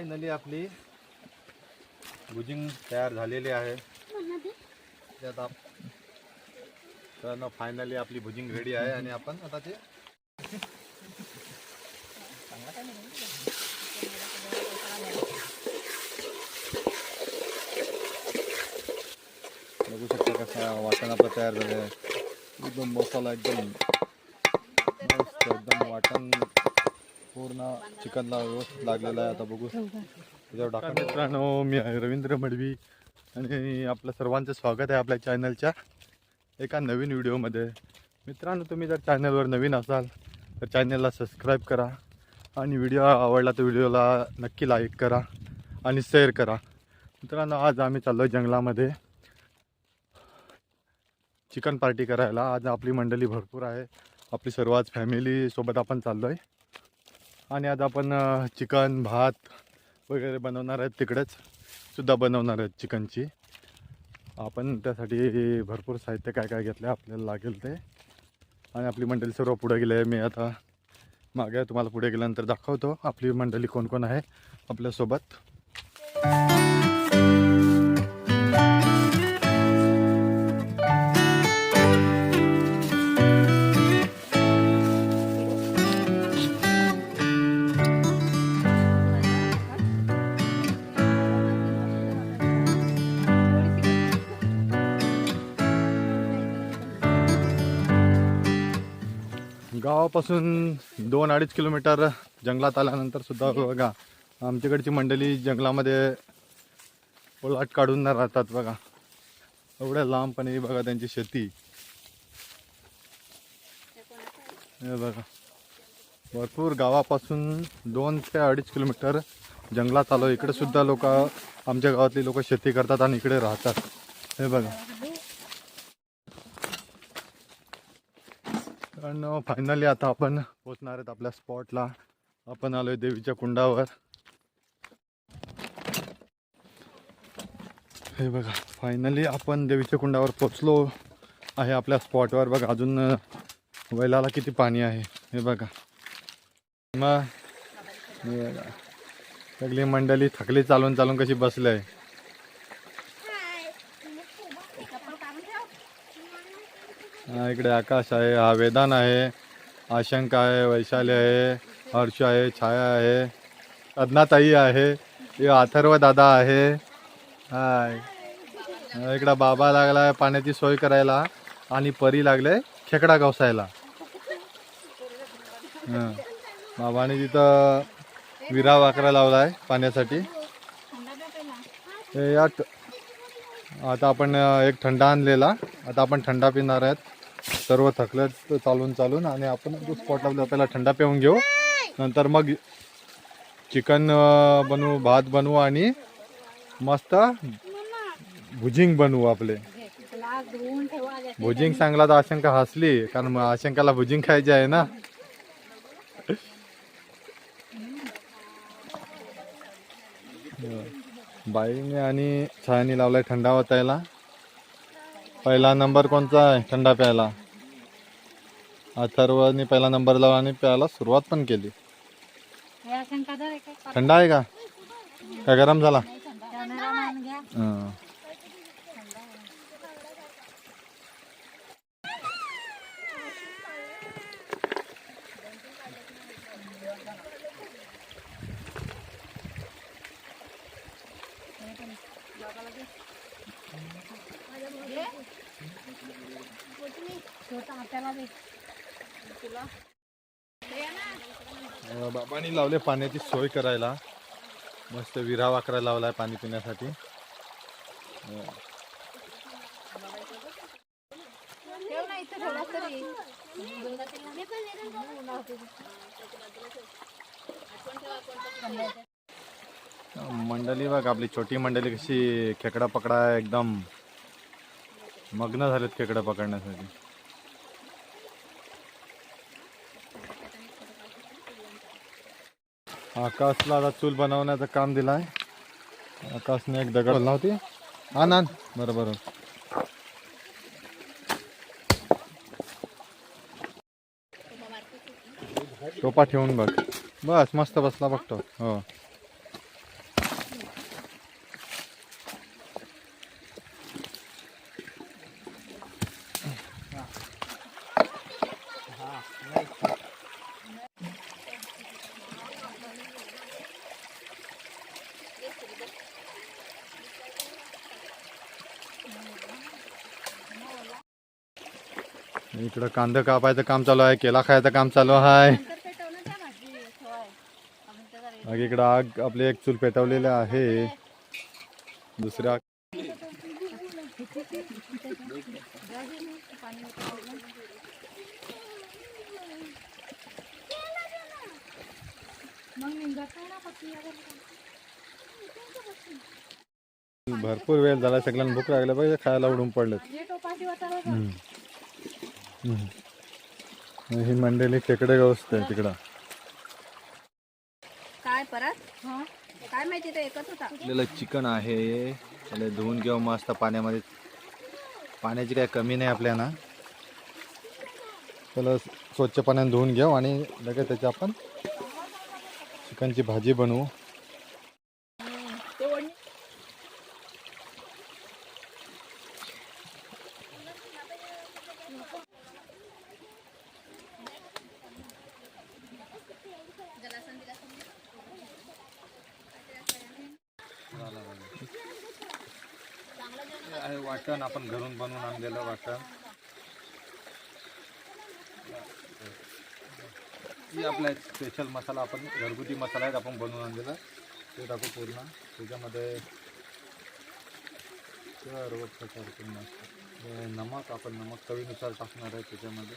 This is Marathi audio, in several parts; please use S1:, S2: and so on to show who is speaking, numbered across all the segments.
S1: फायनली आपली भुजिंग तयार झालेली आहे. त्यात आप तर फायनली आपली भुजिंग रेडी आहे आणि आपण आता ते बघू शकता कसा वाटण आपलं तयार झालं आहे एकदम मसाला एकदम मस्त एकदम वाटण पूर्ण चिकनला व्यवस्थित लागलेलं आहे. आता बघू. त्याच्यावर टाका मित्रांनो मी आहे रवींद्र मडवी आणि आपलं सर्वांचं स्वागत आहे आपल्या चॅनलच्या एका नवीन व्हिडिओमध्ये मित्रांनो तुम्ही जर चॅनलवर नवीन असाल तर चॅनलला सबस्क्राईब करा आणि व्हिडिओ आवडला तर व्हिडिओला नक्की लाईक करा आणि शेअर करा. मित्रांनो आज आम्ही चाललो आहे जंगलामध्ये. चिकन पार्टी करायला. आज आपली मंडळी भरपूर आहे. आपली सर्व आज फॅमिलीसोबत आपण चाललो आहे आणि आज आपण चिकन भात वगैरे बनवणार आहेत तिकडेच. सुद्धा बनवणार आहेत चिकनची. आपण त्यासाठी भरपूर साहित्य काय काय घेतलं आपल्याला लागेल ते. आणि आपली मंडळी सर्व पुढे गेले आहे. मी आता मागे तुम्हाला पुढे गेल्यानंतर दाखवतो आपली मंडळी कोण कोण आहे आपल्यासोबत. गावापासून दोन अडीच किलोमीटर जंगलात आल्यानंतर सुद्धा बघा आमच्याकडची मंडळी जंगलामध्ये ओलाट काढून राहतात बघा. एवढ्या लांबपणे बघा त्यांची शेती. हे बघा. भरपूर गावापासून दोन ते अडीच किलोमीटर जंगलात आलो. इकडे सुद्धा लोक आमच्या गावातली लोक शेती करतात आणि इकडे राहतात. हे बघा. कारण फायनली आता आपण पोचणार आहेत आपल्या स्पॉटला आपण आलोय देवीच्या कुंडावर. हे बघा फायनली आपण देवीच्या कुंडावर पोचलो आहे आपल्या स्पॉटवर बघा अजून वैलाला किती पाणी आहे. हे बघा. मग सगळी मंडळी थकली चालून चालून कशी बसले आहे हा इकडे आकाश आहे हा वेदान आहे आशंका आहे वैशाली आहे हर्ष आहे छाया आहे अदनाताई आहे हे अथर्व दादा आहे. हाय. इकडं बाबा लागला आहे पाण्याची सोय करायला आणि परी लागले खेकडा गवसायला हां बाबाने तिथं विरा वाकरा लावला आहे पाण्यासाठी. हे आता आपण एक थंडा आणलेला. आता आपण थंडा पिणार आहेत. सर्व थकलेत चालून चालून आणि आपण तो स्पॉट लावला पहिला थंडा पिऊन घेऊ. नंतर मग चिकन बनवू भात बनवू आणि मस्त भुजिंग बनवू आपले. भुजिंग सांगला तर आशंका हसली कारण मग आशंकाला भुजिंग खायची आहे ना. बाईने आणि छायाने लावलाय थंडा वाचायला पहिला नंबर कोणता आहे? थंडा प्यायला. अथर्वने पहिला नंबर लावला आणि प्यायला सुरुवात पण केली. थंडा आहे का? का गरम झाला? हं. बाबांनी लावले पाण्याची सोय करायला. मस्त विरा वाकरा लावलाय पाणी पिण्यासाठी. मंडळी बघ आपली छोटी मंडळी कशी खेकडा पकडा एकदम मग्न झालेत खेकडा पकडण्यासाठी. आकाशला आता चूल बनवण्याचं काम दिलाय. आकाशने एक दगड बोलला होती. हा ना बरं बरं. टोपा ठेवून बघ. बस मस्त बसला बघतो. हो. इकडं कांदा कापायचं काम चालू आहे केला खायचं काम चालू आहे. मग इकडं आग आपली एक चूल पेटवलेली आहे. दुसऱ्या भरपूर वेळ झाला सगळ्यांना भूक लागल्या पाहिजे खायला उडून पडलेत.
S2: हे.
S1: ही मंडळी खेकडे आहे तिकडं.
S2: काय परत? हा काय माहिती ते एकच होता.
S1: आपल्याला चिकन आहे. त्याला धुवून घेऊ मस्त पाण्यामध्ये. पाण्याची काही कमी नाही आपल्याला. त्याला स्वच्छ पाण्याने धुवून घेऊ आणि लगेच त्याची आपण चिकनची भाजी बनवू. आहे वाटण आपण घरून बनवून आणलेलं वाटण. ही आपला स्पेशल मसाला आपण घरगुती मसाला आहे आपण बनवून आणलेला. ते टाकू पूर्ण. त्याच्यामध्ये सर्व प्रकारचे नमक आपण नमक चवीनुसार टाकणार आहे त्याच्यामध्ये.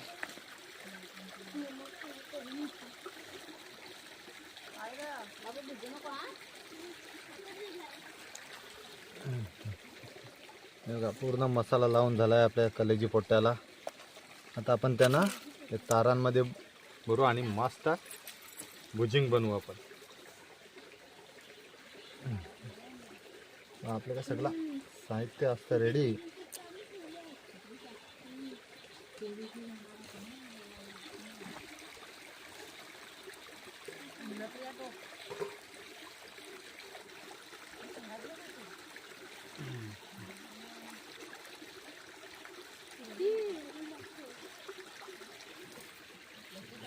S1: बघा पूर्ण मसाला लावून झाला आहे आपल्या कलेजी पोट्याला. आता आपण त्यांना तारांमध्ये भरू आणि मस्त भुजिंग बनवू आपण. आपल्याला सगळं साहित्य असतं रेडी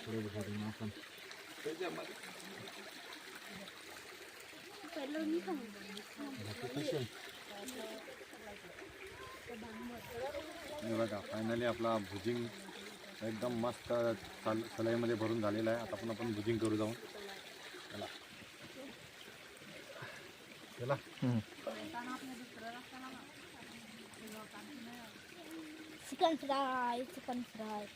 S1: आपण. हे बघा फायनली आपला भुजिंग एकदम मस्त चाल सलाईमध्ये भरून झालेला आहे. आता पण आपण भुजिंग करू जाऊन. चला. चला.
S2: चिकन फ्राय चिकन फ्राय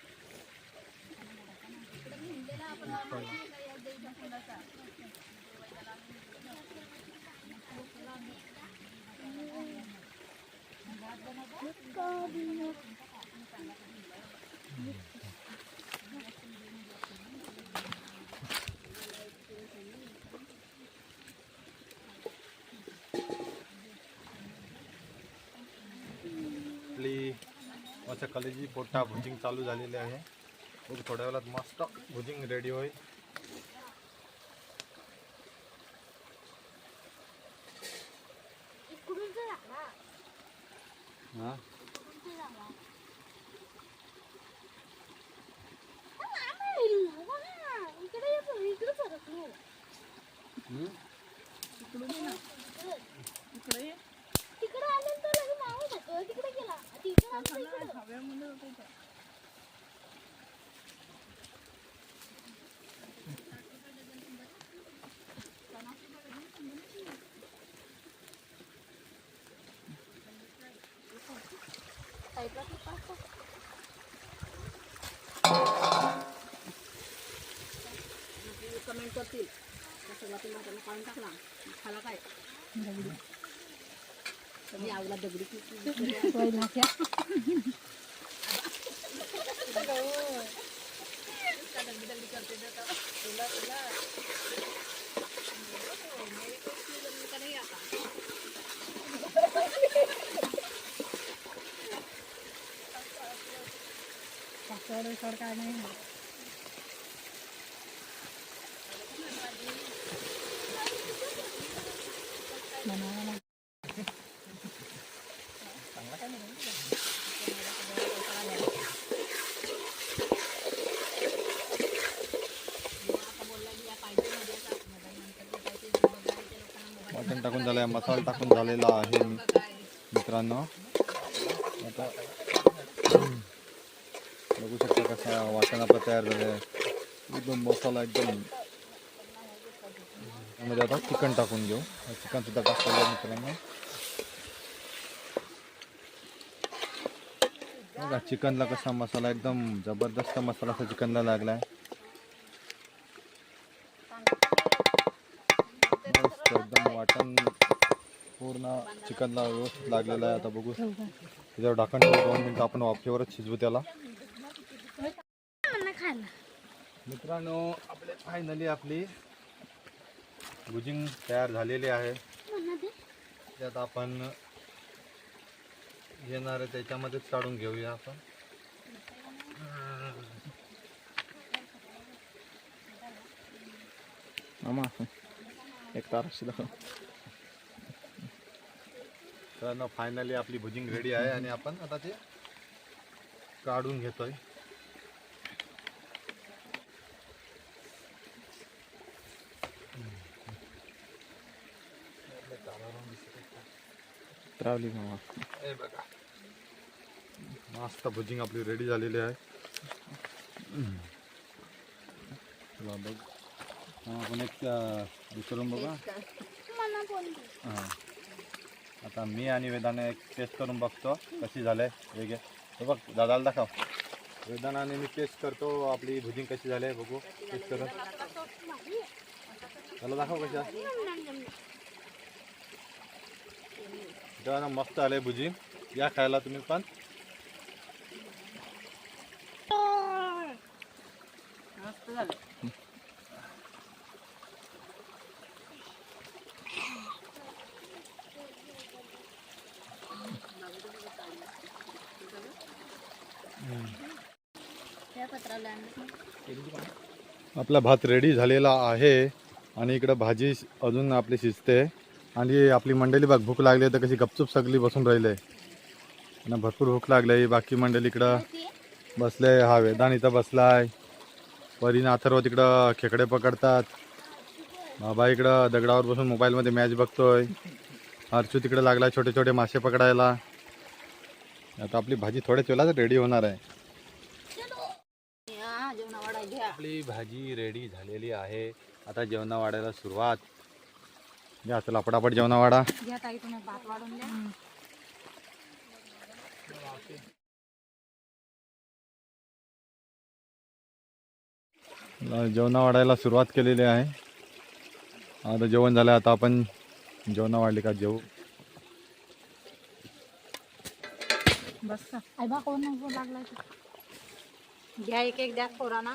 S1: आपली मस्त कलेजी पोट्टा भुजिंग चालू झालेली आहे. खूप थोड्या वेळात मस्त भुजिंग रेडी होईल. हा हम्म?
S2: तिकडे आले तर लगे मावं जातं. तिकडे गेला तिकडे आलं तर इकडं. साईडला तू पाच टाक. कमेंट करतील सगळा तुला त्यांना काढून टाकला खाला काय मी आवला दगडी काय नाही
S1: वाटण टाकून झालं आहे मसाला टाकून झालेला आहे मित्रांनो. आता कसा वाटण आपला तयार झालं आहे एकदम मसाला एकदम त्यामध्ये आता चिकन टाकून घेऊ चिकन सुद्धा टाकलेलं आहे मित्रांनो बघा चिकनला कसा मसाला एकदम जबरदस्त मसाला असा चिकनला लागलाय मस्त एकदम वाटण पूर्ण चिकनला व्यवस्थित लागलेलं आहे आता बघू त्याच्यावर ढाकण दोन मिनिटं आपण वाफेवरच शिजवू त्याला
S2: म्हणणं खायला
S1: मित्रांनो आपले फायनली आपली भुजिंग तयार झालेली आहे. त्यात आपण आहे त्याच्यामध्येच काढून घेऊया आपण.
S3: एक तर
S1: फायनली आपली भुजिंग रेडी आहे आणि आपण आता ते काढून घेतोय.
S3: त्रावली मामा.
S1: हे बघा. मस्त भुजिंग आपली रेडी झालेली आहे. चला बघ. हा, आपण एक विचारून बघा. हां. आता मी आणि वेदाने एक टेस्ट करून बघतो कशी झाले वेगळे हे बघ दादाला दाखव. वेदानाने मी टेस्ट करतो आपली भुजिंग कशी झाली बघू. टेस्ट करून. त्याला दाखव कशा तर मस्त आले भुजी. या खायला तुम्ही पण. आपला भात रेडी झालेला आहे. आणि इकडं भाजी अजून आपली शिजते. आणि आपली मंडळी बघ भूक लागली तर कशी गपचूप सगळी बसून राहिले आणि भरपूर भूक लागली बाकी मंडळी इकडं बसले हा वेदान इथं बसलाय परीन अथर्व तिकडं खेकडे पकडतात. बाबा इकडं दगडावर बसून मोबाईलमध्ये मॅच बघतोय. हर्षू तिकडे लागला छोटे छोटे मासे पकडायला. आता आपली भाजी थोड्याच वेळात रेडी होणार आहे. आपली भाजी रेडी झालेली आहे. आता जेवणा वाढायला सुरुवात. घ्या चला पटापट जेवणा वाढा.
S2: घ्या ताई तुम्ही भात वाढून द्या.
S1: जेवणा वाढायला सुरुवात केलेली आहे. आता जेवण झालं आता आपण जेवणा वाढली का जेवू?
S2: बस आई बा कोण नाही लागला घ्या एक एक द्या पोरांना.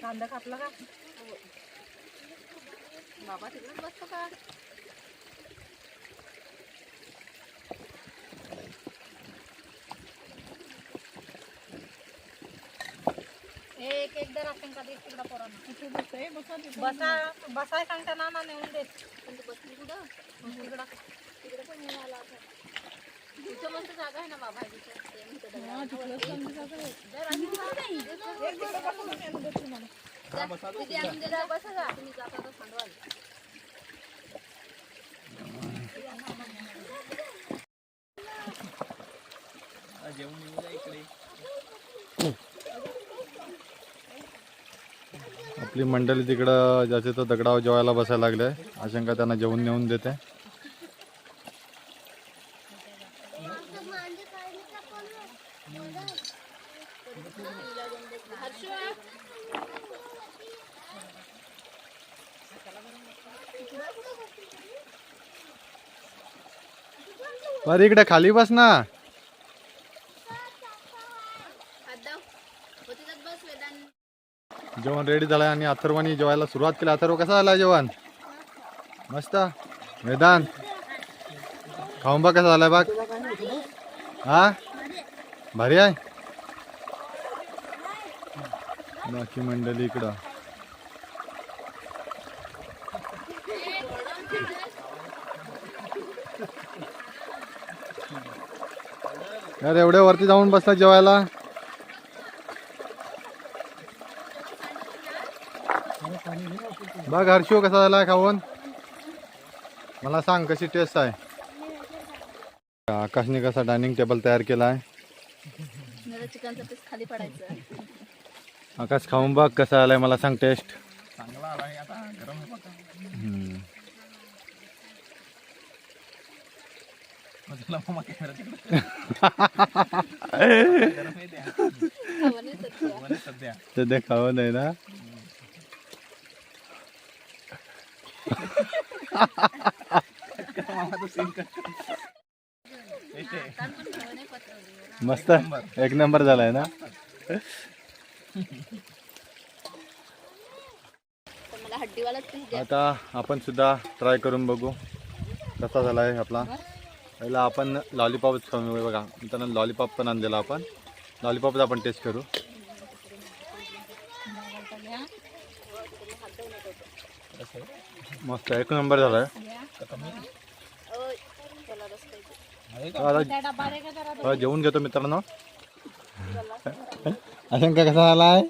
S2: कांदा कापला का? बाबा तिकडेच बसतो का? एक एक दर आपण का देत तिकडं पोरांना? बसा बसाय सांगता ना ना नेऊन देत. बसली कुठं? तिकडं. तिकडे पण मिळाला तिथं मस्त जागा आहे ना बाबा बसा जा तुम्ही जाता तर सांडवाल.
S1: आपली मंडळी तिकडं ज्याचे तो दगडावर जेवायला बसायला लागले. आशंका त्यांना जेवण नेऊन देते. बरं इकडे खाली बस ना. जेवण रेडी झालंय आणि अथर्वानी जेवायला सुरुवात केली. अथर्व कसा आला जेवण? मस्त. वेदांत. खाऊन बा कसा झालाय बघ. हा? भारी आहे. बाकी मंडळी इकडं. अरे एवढ्या वरती जाऊन बसला जेवायला? बघ हर्षो कसा झाला खाऊन? मला सांग कशी टेस्ट आहे? आकाशने कसा डायनिंग टेबल तयार केला आहे आकाश खाऊन बघ कसा आलाय मला सांग टेस्ट
S3: चांगला आला आहे आता गरम आहे बघा मग तुला मामा कॅमेरा तिकडे गरम आहे द्या वर आहे सध्या
S1: खावं नाही ना? मस्त. एक नंबर झालाय ना? आता आपण सुद्धा ट्राय करून बघू. कसा झाला आहे आपला? पहिला आपण लॉलीपॉपच खाऊन बघा त्यांना लॉलीपॉप पण आणलेला आपण. लॉलीपॉपच आपण टेस्ट करू. मस्त एक नंबर झाला आहे जेवून घेतो मित्रांनो. अशंका कसा झाला आहे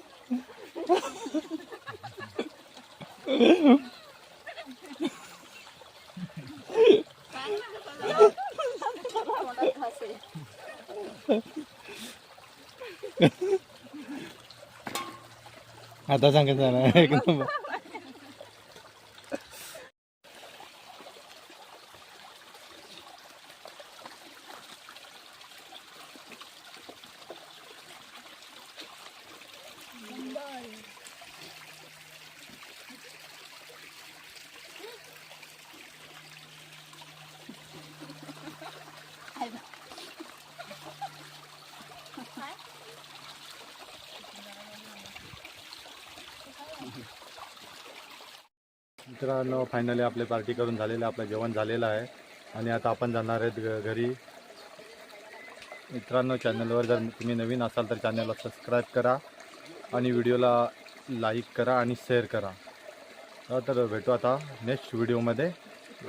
S1: आता सांग कसा एक नंबर. मित्रांनो फायनली आपली पार्टी करून झालेलं आपलं जेवण झालेलं आहे. आणि आता आपण जाणार आहेत घ- घरी. मित्रांनो चॅनलवर जर तुम्ही नवीन असाल तर चॅनलला सबस्क्राईब करा. आणि व्हिडिओला लाईक करा आणि शेअर करा. तर भेटू आता नेक्स्ट व्हिडिओमध्ये